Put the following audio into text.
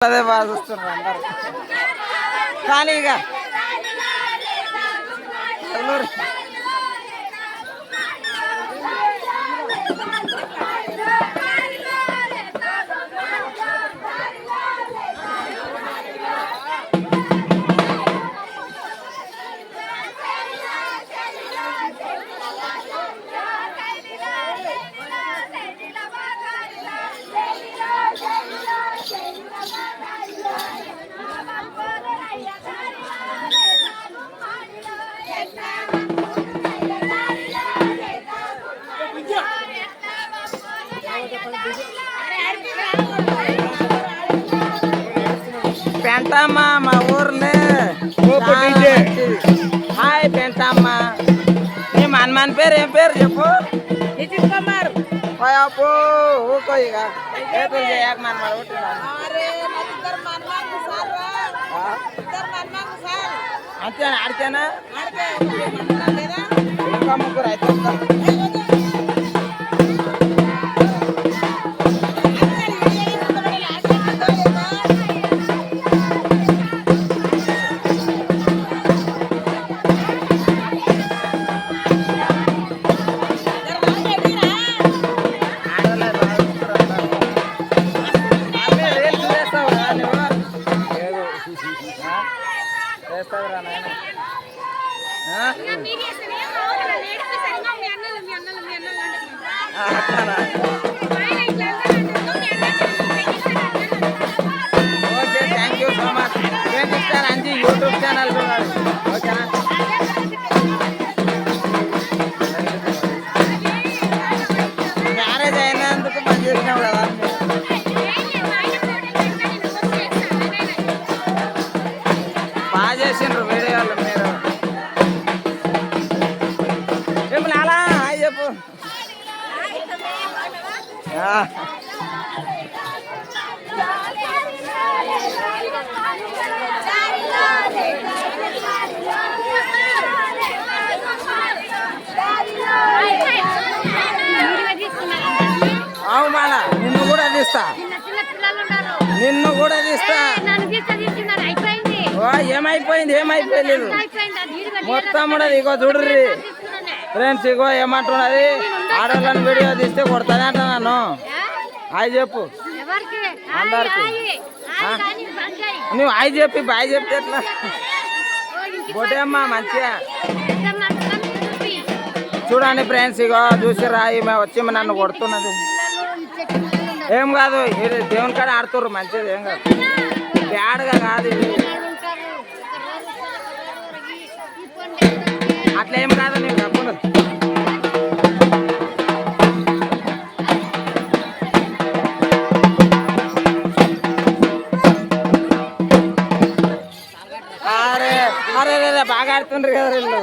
అదే బాగా చూస్తున్నారు అందరు. కానీ ఇక పెంటమ్మ మా ఊర్లే. హాయ్ పెంటమ్మ. నీ మనమని పేరు ఏం పేరు చెప్పు? నితిన్ కుమార్ అప్పు ఊకో ఇక. ఏతులు చేయక మన. అరే నాకు చేస్తావురా నాయన? Okay thank you so much నేను ఇస్తాను అంజీ? యూట్యూబ్ ఛానల్ ఓకేనా? మ్యారేజ్ అయినందుకు పని చేసినావు కదా. బాగా చేసిండ్రు వీడియోలు మీరు. లాలా హాయ్ చెప్పు. అవు మాల నిన్ను కూడా తీస్తా. నిన్ను కూడా తీస్తా. ఏమైపోయింది? ఏమైపోయలేదు మొత్తం కూడా ఇగో చూడుర్రి. ఫ్రెండ్స్ ఇగో ఏమంటున్నది? ఆడవాళ్ళని వీడియో తీస్తే కొడతానే అంట నన్ను. హాయ్ చెప్పు. అందరికి. నువ్వు హాయ్ చెప్పి బాయ్ చెప్తే ఎట్లా? బొటే అమ్మా మంచిగా. చూడండి ఫ్రెండ్స్ ఇగో చూసిరా ఈమె వచ్చి నన్ను కొడుతున్నది. ఏం కాదు ఇది దేవుని కాడ ఆడుతుర్రు మంచిది ఏం కాదు. బ్యాడ్గా కాదు అట్లా ఏం కాదు నీకు తప్పదు అరే అరే రే, రే, బాగా ఆడుతుండ్రు కదా వీళ్ళు